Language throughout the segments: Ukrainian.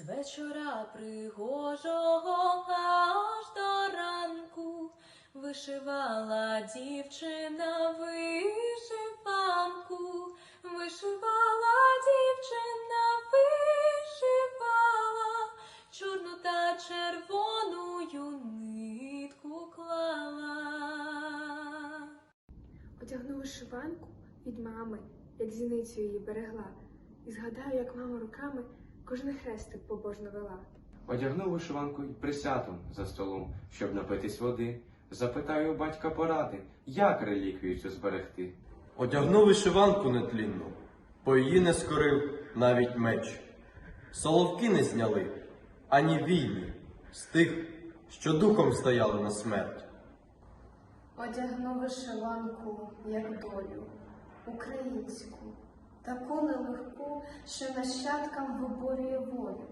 З вечора пригожого аж до ранку вишивала дівчина вишиванку, вишивала дівчина, вишивала, чорну та червоною нитку клала. Одягну вишиванку від мами, як зіницю її берегла, і згадаю, як мама руками кожний хрестик побожно вела. Одягну вишиванку й присяду за столом, щоб напитись води. Запитаю у батька поради, як реліквію цю зберегти. Одягну вишиванку нетлінну, бо її не скорив навіть меч. Соловки не зняли, ані війни з тих, що духом стояли на смерть. Одягну вишиванку, як долю, українську, таку нелегку, що нащадкам виборює волю,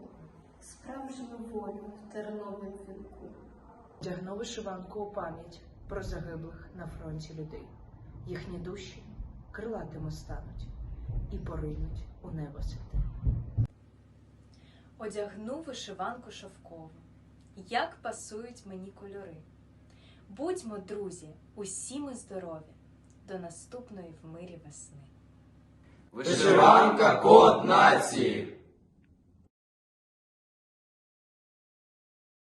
справжню волю в терновім вінку. Вдягну вишиванку у пам'ять про загиблих на фронті людей. Їхні душі крилатими стануть і поринуть у небо святе. Одягну вишиванку шовкову. Як пасують мені кольори. Будьмо, друзі, усі ми здорові до наступної в мирі весни. Вишиванка код нації.